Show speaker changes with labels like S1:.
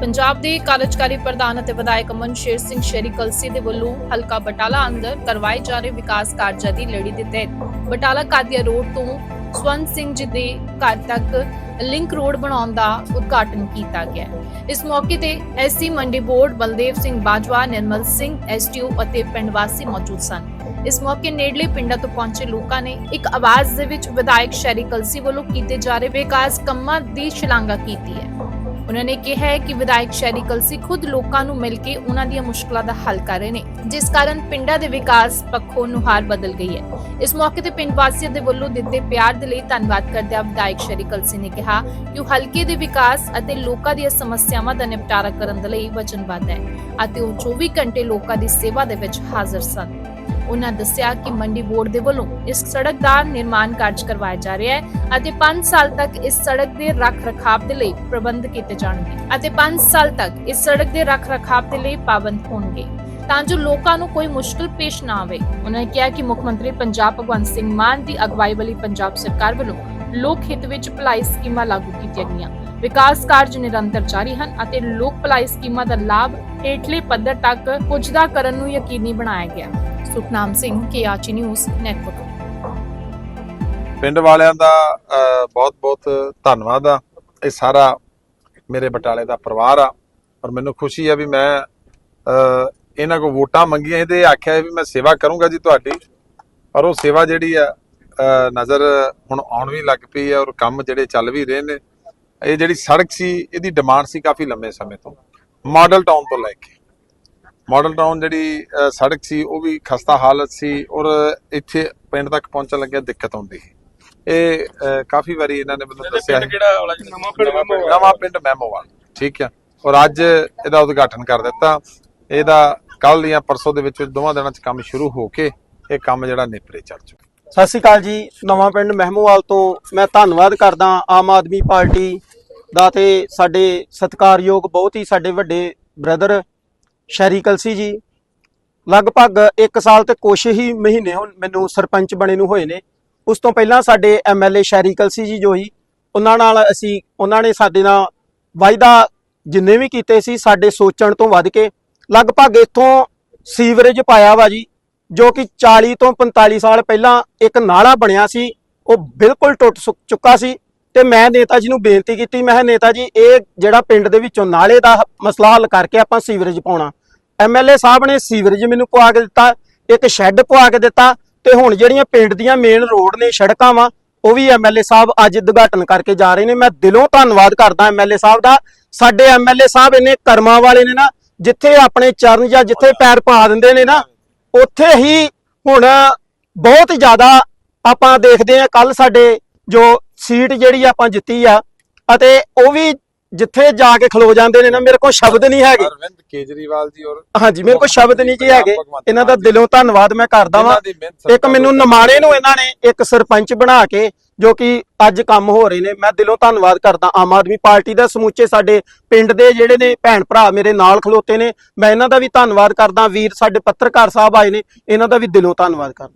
S1: ਪੰਜਾਬ ਦੇ ਕਾਰਜਕਾਰੀ ਪ੍ਰਧਾਨ ਅਤੇ ਵਿਧਾਇਕ ਅਮਨ ਸ਼ੇਰ ਸਿੰਘ ਸ਼ੇਰੀ ਕਲਸੀ ਦੇ ਵੱਲੋਂ ਹਲਕਾ ਬਟਾਲਾ ਅੰਦਰ ਕਰਵਾਏ ਜਾ ਰਹੇ ਵਿਕਾਸ ਕਾਰਜਾਂ ਦੀ ਲੜੀ ਦੇ ਤਹਿਤ ਬਟਾਲਾ ਕਾਦੀਆ ਰੋਡ ਤੋਂ ਸਵੰਤ ਸਿੰਘ ਜੀ ਦੇ ਘਰ ਤੱਕ ਲਿੰਕ ਰੋਡ ਬਣਾਉਣ ਦਾ ਉਦਘਾਟਨ ਕੀਤਾ ਗਿਆ। ਇਸ ਮੌਕੇ ਤੇ ਐਸਸੀ ਮੰਡੀ ਬੋਰਡ ਬਲਦੇਵ ਸਿੰਘ ਬਾਜਵਾ, ਨਿਰਮਲ ਸਿੰਘ ਐਸਟੀਓ ਅਤੇ ਪਿੰਡ ਵਾਸੀ ਮੌਜੂਦ ਸਨ। ਇਸ ਮੌਕੇ ਨੇੜਲੇ ਪਿੰਡਾਂ ਤੋਂ ਪਹੁੰਚੇ ਲੋਕਾਂ ਨੇ ਇੱਕ ਆਵਾਜ਼ ਦੇ ਵਿੱਚ ਵਿਧਾਇਕ ਸ਼ੈਰੀ ਕਲਸੀ ਵੱਲੋਂ ਕੀਤੇ ਜਾ ਰਹੇ ਵਿਕਾਸ ਕੰਮਾਂ ਦੀ ਸ਼ਲਾਘਾ ਕੀਤੀ ਹੈ। ਉਹਨਾਂ ਨੇ ਕਿਹਾ ਹੈ ਕਿ ਵਿਧਾਇਕ ਸ਼ੈਰੀ ਕਲਸੀ ਖੁਦ ਲੋਕਾਂ ਨੂੰ ਮਿਲ ਕੇ ਉਹਨਾਂ ਦੀਆਂ ਮੁਸ਼ਕਲਾਂ ਦਾ ਹੱਲ ਕਰ ਰਹੇ ਨੇ, ਜਿਸ ਕਾਰਨ ਪਿੰਡਾਂ ਦੇ ਵਿਕਾਸ ਪੱਖੋਂ ਨੁਹਾਰ ਬਦਲ ਗਈ ਹੈ। ਇਸ ਮੌਕੇ ਤੇ ਪਿੰਡ ਵਾਸੀਆਂ ਦੇ ਵੱਲੋਂ ਦਿੱਤੇ ਪਿਆਰ ਦੇ ਲਈ ਧੰਨਵਾਦ ਕਰਦਿਆਂ ਵਿਧਾਇਕ ਸ਼ੈਰੀ ਕਲਸੀ ਨੇ ਕਿਹਾ ਕਿ ਉਹ ਹਲਕੇ ਦੇ ਵਿਕਾਸ ਅਤੇ ਲੋਕਾਂ ਦੀਆਂ ਸਮੱਸਿਆਵਾਂ ਦਾ ਨਿਪਟਾਰਾ ਕਰਨ ਦੇ ਲਈ ਵਚਨਬੱਧ ਹੈ ਅਤੇ ਉਹ 24 ਘੰਟੇ ਲੋਕਾਂ ਦੀ ਸੇਵਾ ਦੇ ਵਿੱਚ ਹਾਜ਼ਰ ਸਨ। ਉਹਨਾਂ ਦੱਸਿਆ ਕਿ ਮੰਡੀ ਬੋਰਡ ਦੇ ਵੱਲੋਂ ਇਸ ਸੜਕ ਦਾ ਨਿਰਮਾਣ ਕਾਰਜ ਕਰਵਾਇਆ ਜਾ ਰਿਹਾ ਹੈ ਅਤੇ 5 ਸਾਲ ਤੱਕ ਇਸ ਸੜਕ ਦੇ ਰੱਖ ਰਖਾਵ ਦੇ ਲਈ ਪ੍ਰਬੰਧ ਕੀਤੇ ਜਾਣਗੇ ਅਤੇ 5 ਸਾਲ ਤੱਕ ਇਸ ਸੜਕ ਦੇ ਰੱਖ ਰਖਾਵ ਦੇ ਲਈ ਪਾਬੰਦ ਹੋਣਗੇ। ਤਾਂ ਜੋ ਲੋਕਾਂ ਨੂੰ ਕੋਈ ਮੁਸ਼ਕਲ ਪੇਸ਼ ਨਾ ਆਵੇ ਉਹਨਾਂ ਨੇ ਕਿਹਾ ਕਿ ਮੁੱਖ ਮੰਤਰੀ ਪੰਜਾਬ ਭਗਵੰਤ ਸਿੰਘ ਮਾਨ ਦੀ ਅਗਵਾਈ ਵਾਲੀ ਪੰਜਾਬ ਸਰਕਾਰ ਵੱਲੋਂ ਲੋਕ ਹਿੱਤ ਵਿੱਚ ਭਲਾਈ ਸਕੀਮਾਂ ਲਾਗੂ ਕੀਤੀਆਂ ਗਈਆਂ। ਵਿਕਾਸ ਕਾਰਜ ਨਿਰੰਤਰ ਜਾਰੀ ਹਨ ਅਤੇ ਲੋਕ ਭਲਾਈ ਸਕੀਮਾਂ ਦਾ ਲਾਭ ਹੇਠਲੇ ਪੱਧਰ ਤੱਕ ਪੁੱਜਦਾ ਕਰਨ ਨੂੰ ਯਕੀਨੀ ਬਣਾਇਆ ਗਿਆ ਸੁਖਨਾਮ ਸਿੰਘ ਕੇਆਚੀ ਨਿਊਜ਼ ਨੈਟਵਰਕ
S2: ਪਿੰਡ ਵਾਲਿਆਂ ਦਾ ਬਹੁਤ ਬਹੁਤ ਧੰਨਵਾਦ ਆ। ਇਹ ਸਾਰਾ ਮੇਰੇ ਬਟਾਲੇ ਦਾ ਪਰਿਵਾਰ ਆ ਔਰ ਮੈਨੂੰ ਖੁਸ਼ੀ ਆ ਵੀ ਮੈਂ ਇਹਨਾਂ ਕੋ ਵੋਟਾਂ ਮੰਗੀਆਂ ਇਹਦੇ ਆਖਿਆ ਵੀ ਮੈਂ ਸੇਵਾ ਕਰੂੰਗਾ ਜੀ ਤੁਹਾਡੀ। ਔਰ ਉਹ ਸੇਵਾ ਜਿਹੜੀ ਆ ਨਜ਼ਰ ਹੁਣ ਆਉਣ ਵੀ ਲੱਗ ਪਈ ਆ ਔਰ ਕੰਮ ਜਿਹੜੇ ਚੱਲ ਵੀ ਰਹੇ ਨੇ ਇਹ ਜਿਹੜੀ ਸੜਕ ਸੀ ਇਹਦੀ ਡਿਮਾਂਡ ਸੀ ਕਾਫੀ ਲੰਮੇ ਸਮੇਂ ਤੋਂ। ਮਾਡਲ ਟਾਊਨ ਤੋਂ ਲੈ ਕੇ। ਮਾਡਲ ਟਾਊਨ ਜਿਹੜੀ ਸੜਕ ਸੀ ਉਹ ਵੀ ਖਸਤਾ ਹਾਲਤ ਸੀ ਔਰ ਇੱਥੇ ਪਿੰਡ ਤੱਕ ਪਹੁੰਚਣ ਲੱਗਿਆ ਦਿੱਕਤ ਆਉਂਦੀ ਸੀ। ਇਹ ਕਾਫੀ ਵਾਰੀ ਇਹਨਾਂ ਨੇ ਮੈਨੂੰ ਦੱਸਿਆ ਹੈ? ਨਵਾਂ ਪਿੰਡ ਮੈਮੋਵਾਲ। ਠੀਕ ਆ। ਔਰ ਅੱਜ ਇਹਦਾ ਉਦਘਾਟਨ ਕਰ ਦਿੱਤਾ। ਇਹਦਾ ਕੱਲ ਜਾਂ ਪਰਸੋਂ ਦੇ ਵਿੱਚ ਦੋਵਾਂ ਦਿਨਾਂ 'ਚ ਕੰਮ ਸ਼ੁਰੂ ਹੋ ਕੇ ਇਹ ਕੰਮ ਜਿਹੜਾ ਨੇਪਰੇ ਚੱਲ ਚੁੱਕਾ।
S3: ਸਤਿ ਸ਼੍ਰੀ ਅਕਾਲ ਜੀ। ਨਵਾਂ ਪਿੰਡ ਮਹਿਮੂਵਾਲ ਤੋਂ ਮੈਂ ਧੰਨਵਾਦ ਕਰਦਾ ਆਮ ਆਦਮੀ ਪਾਰਟੀ ਦਾ ਤੇ ਸਾਡੇ ਸਤਿਕਾਰਯੋਗ ਬਹੁਤ ਹੀ ਸਾਡੇ ਵੱਡੇ ਬ੍ਰਦਰ ਸ਼ੈਰੀ ਕਲਸੀ ਜੀ, ਲਗਭਗ 1 ਸਾਲ ਤੇ ਕੁਛ ਹੀ ਮਹੀਨੇ ਹੁਣ ਮੈਨੂੰ ਸਰਪੰਚ ਬਣੇ ਨੂੰ ਹੋਏ ਨੇ। ਉਸ ਤੋਂ ਪਹਿਲਾਂ ਸਾਡੇ ਐਮਐਲਏ ਸ਼ੈਰੀ ਕਲਸੀ ਜੀ ਜੋ ਹੀ ਉਹਨਾਂ ਨਾਲ ਅਸੀਂ, ਉਹਨਾਂ ਨੇ ਸਾਡੇ ਨਾਲ ਵਾਅਦਾ ਜਿੰਨੇ ਵੀ ਕੀਤੇ ਸੀ ਸਾਡੇ ਸੋਚਣ ਤੋਂ ਵੱਧ ਕੇ, ਲਗਭਗ ਇੱਥੋਂ ਸੀਵਰੇਜ ਪਾਇਆ ਵਾ ਜੀ, ਜੋ ਕਿ 40 ਤੋਂ 45 ਸਾਲ ਪਹਿਲਾਂ ਇੱਕ ਨਾਲਾ ਬਣਿਆ ਸੀ, ਉਹ ਬਿਲਕੁਲ ਟੁੱਟ ਸੁੱਕ ਚੁੱਕਾ ਸੀ। ਤੇ ਮੈਂ ਨੇਤਾ ਜੀ ਨੂੰ ਬੇਨਤੀ ਕੀਤੀ, ਮੈਂ ਕਿਹਾ ਨੇਤਾ ਜੀ, ਇਹ ਜਿਹੜਾ ਪਿੰਡ ਦੇ ਵਿੱਚੋਂ ਨਾਲੇ ਦਾ ਮਸਲਾ ਹੱਲ ਕਰਕੇ ਆਪਾਂ ਸੀਵਰੇਜ ਪਾਉਣਾ। ਐਮਐਲਏ ਸਾਹਿਬ ਨੇ ਸੀਵਰੇਜ ਮੈਨੂੰ ਪਵਾ ਕੇ ਦਿੱਤਾ, ਇੱਕ ਸ਼ੈੱਡ ਪਵਾ ਕੇ ਦਿੱਤਾ, ਤੇ ਹੁਣ ਜਿਹੜੀਆਂ ਪਿੰਡ ਦੀਆਂ ਮੇਨ ਰੋਡ ਨੇ, ਸੜਕਾਂ ਵਾ, ਉਹ ਵੀ ਐਮਐਲਏ ਸਾਹਿਬ ਅੱਜ ਉਦਘਾਟਨ ਕਰਕੇ ਜਾ ਰਹੇ ਨੇ। ਮੈਂ ਦਿਲੋਂ ਧੰਨਵਾਦ ਕਰਦਾ ਐਮਐਲਏ ਸਾਹਿਬ ਦਾ। ਸਾਡੇ ਐਮਐਲਏ ਸਾਹਿਬ ਇਹਨੇ ਕਰਮਾਂ ਵਾਲੇ ਨੇ ਨਾ, ਜਿੱਥੇ ਆਪਣੇ ਚਰਨ ਜਾਂ ਜਿੱਥੇ ਪੈਰ ਪਾ ਦਿੰਦੇ ਨੇ ਨਾ, ਉੱਥੇ ਹੀ ਹੁਣ ਬਹੁਤ ਜ਼ਿਆਦਾ ਆਪਾਂ ਦੇਖਦੇ ਆ ਕੱਲ ਸਾਡੇ ਜੋ ਸੀਟ ਜਿਹੜੀ ਆਪਾਂ ਜਿੱਤੀ ਆ ਅਤੇ ਉਹ ਵੀ ਜਿੱਥੇ ਜਾ ਕੇ ਖਲੋ ਜਾਂਦੇ ਨੇ ਨਾ ਮੇਰੇ ਕੋਲ ਸ਼ਬਦ ਨਹੀਂ ਹੈਗੇ।
S2: ਅਰਵਿੰਦ ਕੇਜਰੀਵਾਲ ਜੀ ਔਰ
S3: ਹਾਂਜੀ ਮੇਰੇ ਕੋਲ ਸ਼ਬਦ ਨਹੀਂ ਜੀ ਹੈਗੇ। ਇਹਨਾਂ ਦਾ ਦਿਲੋਂ ਧੰਨਵਾਦ ਮੈਂ ਕਰਦਾ ਵਾਂ।
S2: ਇਹਨਾਂ ਦੀ ਮਿਹਨਤ
S3: ਇੱਕ ਮੈਨੂੰ ਨਮਾਣੇ ਨੂੰ ਇਹਨਾਂ ਨੇ ਇੱਕ ਸਰਪੰਚ ਬਣਾ ਕੇ ਜੋ ਕਿ ਅੱਜ ਕੰਮ ਹੋ ਰਹੇ ਨੇ ਮੈਂ ਦਿਲੋਂ ਧੰਨਵਾਦ ਕਰਦਾ। ਆਮ ਆਦਮੀ ਪਾਰਟੀ ਦਾ ਸਮੁੱਚੇ ਸਾਡੇ ਪਿੰਡ ਦੇ ਜਿਹੜੇ ਨੇ ਭੈਣ ਭਰਾ ਮੇਰੇ ਨਾਲ ਖਲੋਤੇ ਨੇ ਮੈਂ ਇਹਨਾਂ ਦਾ ਵੀ ਧੰਨਵਾਦ ਕਰਦਾ। ਵੀਰ ਸਾਡੇ ਪੱਤਰਕਾਰ ਸਾਹਿਬ ਆਏ ਨੇ ਇਹਨਾਂ ਦਾ ਵੀ ਦਿਲੋਂ ਧੰਨਵਾਦ ਕਰਦਾ।